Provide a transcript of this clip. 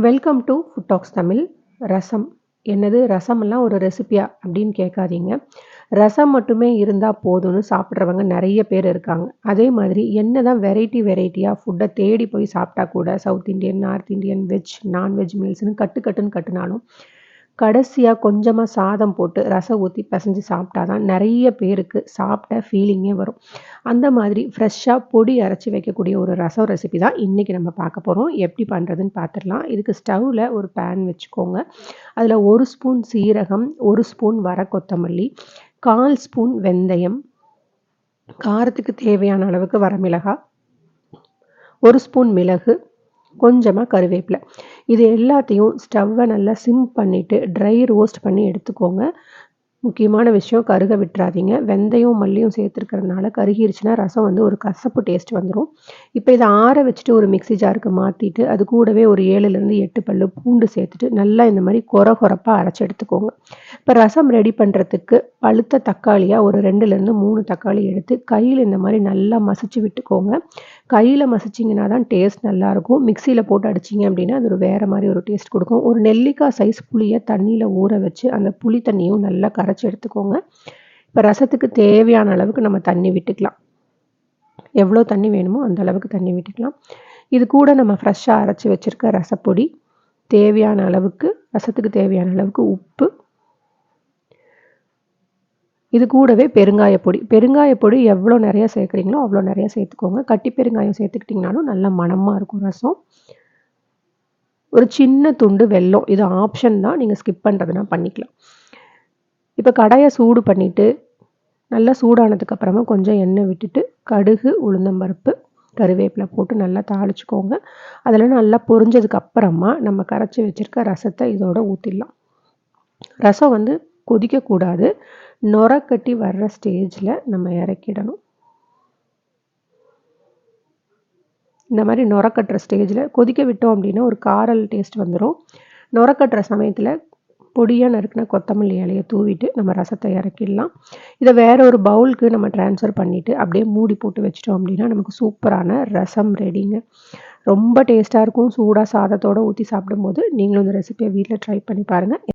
Welcome to food talks Tamil rasam. என்னது? ரசமெல்லாம் ஒரு ரெசிபியா அப்படின்னு கேட்காதீங்க. ரசம் மட்டுமே இருந்தால் போதும்னு சாப்பிட்றவங்க நிறைய பேர் இருக்காங்க. அதே மாதிரி என்ன தான் வெரைட்டி வெரைட்டியாக ஃபுட்டை தேடி போய் சாப்பிட்டா கூட South Indian North Indian veg nonveg மீல்ஸ்னு கட்டு கட்டுன்னு கட்டுனாலும் கடைசியாக கொஞ்சமாக சாதம் போட்டு ரசம் ஊற்றி பிசைஞ்சு சாப்பிட்டா தான் நிறைய பேருக்கு சாப்பிட்ட ஃபீலிங்கே வரும். அந்த மாதிரி ஃப்ரெஷ்ஷாக பொடி அரைச்சி வைக்கக்கூடிய ஒரு ரசம் ரெசிபி தான் இன்றைக்கி நம்ம பார்க்க போகிறோம் எப்படி பண்ணுறதுன்னு பார்த்துடலாம். இதுக்கு ஸ்டவ்வில் ஒரு பேன் வச்சுக்கோங்க. அதில் ஒரு ஸ்பூன் சீரகம் ஒரு ஸ்பூன் வர கொத்தமல்லி கால் ஸ்பூன் வெந்தயம் காரத்துக்கு தேவையான அளவுக்கு வரமிளகாய் ஒரு ஸ்பூன் மிளகு கொஞ்சமாக கருவேப்பிலை. இது எல்லாத்தையும் ஸ்டவ்வை நல்லா சிம் பண்ணிவிட்டு ட்ரை ரோஸ்ட் பண்ணி எடுத்துக்கோங்க. முக்கியமான விஷயம் கருக விட்டுறாதீங்க. வெந்தயம் மல்லியும் சேர்த்துருக்கிறதுனால கருகிருச்சுன்னா ரசம் வந்து ஒரு கசப்பு டேஸ்ட் வந்துடும் இப்போ இதை ஆற வச்சுட்டு ஒரு மிக்சி ஜாருக்கு மாற்றிட்டு அது கூடவே ஒரு ஏழுலேருந்து எட்டு பல் பூண்டு சேர்த்துட்டு நல்லா இந்த மாதிரி கொர கொரப்பாக அரைச்சி எடுத்துக்கோங்க. இப்போ ரசம் ரெடி பண்ணுறதுக்கு பழுத்த தக்காளியாக ஒரு ரெண்டுலேருந்து மூணு தக்காளி எடுத்து கையில் இந்த மாதிரி நல்லா மசிச்சு விட்டுக்கோங்க. கையில் மசிச்சிங்கன்னா தான் டேஸ்ட் நல்லாயிருக்கும். மிக்சியில் போட்டு அடிச்சிங்க அப்படின்னா அது ஒரு வேறு மாதிரி ஒரு டேஸ்ட் கொடுக்கும். ஒரு நெல்லிக்காய் சைஸ் புளியை தண்ணியில் ஊற வச்சு அந்த புளி தண்ணியும் நல்லா அரைச்சி எடுத்துக்கோங்க. இப்போ ரசத்துக்கு தேவையான அளவுக்கு நம்ம தண்ணி விட்டுக்கலாம். எவ்வளோ தண்ணி வேணுமோ அந்த அளவுக்கு தண்ணி விட்டுக்கலாம். இது கூட நம்ம ஃப்ரெஷ்ஷாக அரைச்சி வச்சுருக்க ரசப்பொடி தேவையான அளவுக்கு ரசத்துக்கு தேவையான அளவுக்கு உப்பு. இது கூடவே பெருங்காய பொடி பெருங்காய பொடி எவ்வளோ நிறையா சேர்க்குறீங்களோ அவ்வளோ நிறையா சேர்த்துக்கோங்க. கட்டி பெருங்காயம் சேர்த்துக்கிட்டிங்கனாலும் நல்ல மனமாக இருக்கும் ரசம். ஒரு சின்ன துண்டு வெல்லம். இது ஆப்ஷன் தான். நீங்கள் ஸ்கிப் பண்ணுறதுனா பண்ணிக்கலாம். இப்போ கடாயை சூடு பண்ணிவிட்டு நல்லா சூடானதுக்கப்புறமா கொஞ்சம் எண்ணெய் விட்டுட்டு கடுகு உளுந்தம்பருப்பு கருவேப்பிலை போட்டு நல்லா தாளிச்சுக்கோங்க. அதில் நல்லா பொரிஞ்சதுக்கப்புறமா நம்ம கரைச்சி வச்சுருக்க ரசத்தை இதோட ஊற்றிடலாம் ரசம் வந்து கொதிக்கக்கூடாது. நொர கட்டி வர்ற ஸ்டேஜில் நம்ம இறக்கிடணும். இந்த மாதிரி நொர கட்டுற ஸ்டேஜில் கொதிக்க விட்டோம் அப்படின்னா ஒரு காரல் டேஸ்ட் வந்துடும் நொர கட்டுற சமயத்தில் பொடியாக நறுக்கின கொத்தமல்லி இலையை தூவிட்டு நம்ம ரசத்தை இறக்கிடலாம். இதை வேற ஒரு பவுலுக்கு நம்ம ட்ரான்ஸ்ஃபர் பண்ணிவிட்டு அப்படியே மூடி போட்டு வச்சிட்டோம் அப்படின்னா நமக்கு சூப்பரான ரசம் ரெடிங்க ரொம்ப டேஸ்ட்டாக இருக்கும். சூடாக சாதத்தோடு ஊற்றி சாப்பிடும்போது நீங்களும் இந்த ரெசிபியை வீட்டில் ட்ரை பண்ணி பாருங்கள்